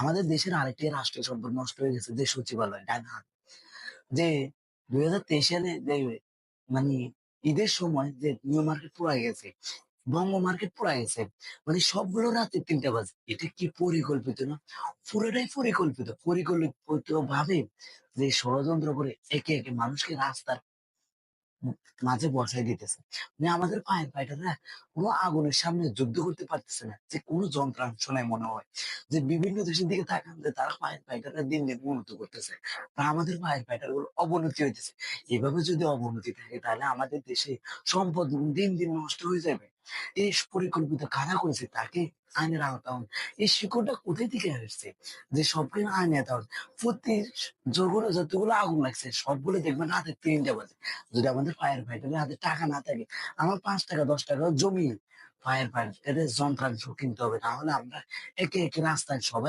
আমাদের দেশের আরেকটি রাষ্ট্রীয় সম্পদ নষ্ট হয়ে গেছে যে সচিবালয়, ডান যে দুই হাজার তেইশ সালে যে মানে ঈদের সময় যে নিউ মার্কেট পুরা গেছে, বঙ্গ মার্কেট পুরা গেছে মানে সবগুলো রাতে তিনটা বাজে। এটা কি পরিকল্পিত না? পুরোটাই পরিকল্পিত। পরিকল্পিত ভাবে যে ষড়যন্ত্র করে একে একে মানুষকে রাস্তার মাঝে বসাই দিতেছে। উনি আমাদের ফায়ার ফাইটাররা কোনো আগুনের সামনে যুদ্ধ করতে পারতেছে না, যে কোনো যন্ত্রাংশ নাই মনে হয়। যে বিভিন্ন দেশের দিকে তাকান যে তারা ফায়ার ফাইটাররা দিন দিন উন্নত করতেছে বা আমাদের পায়ের ফাইটারগুলো অবনতি হইতেছে। এভাবে যদি অবনতি থাকে তাহলে আমাদের দেশে সম্পদ দিন দিন নষ্ট হয়ে যাবে। এই পরিকল্পিত কারা করেছে, তাকে আইনের আওতা হন এই শিকড়টা কোথায় থেকে আসছে যে সবকে আইনে আওতা হন প্রতি যেগুলো যতগুলো আগুন লাগছে, সবগুলো দেখবেন রাতে তিনটা বাজে। যদি আমাদের ফায়ার ফাইটারের হাতে টাকা না থাকে, আমার পাঁচ টাকা, দশ টাকা জমি ফায়ার ফাইটারের যন্ত্রাংশ কিনতে হবে, তাহলে আমরা একে একে রাস্তায় সবাই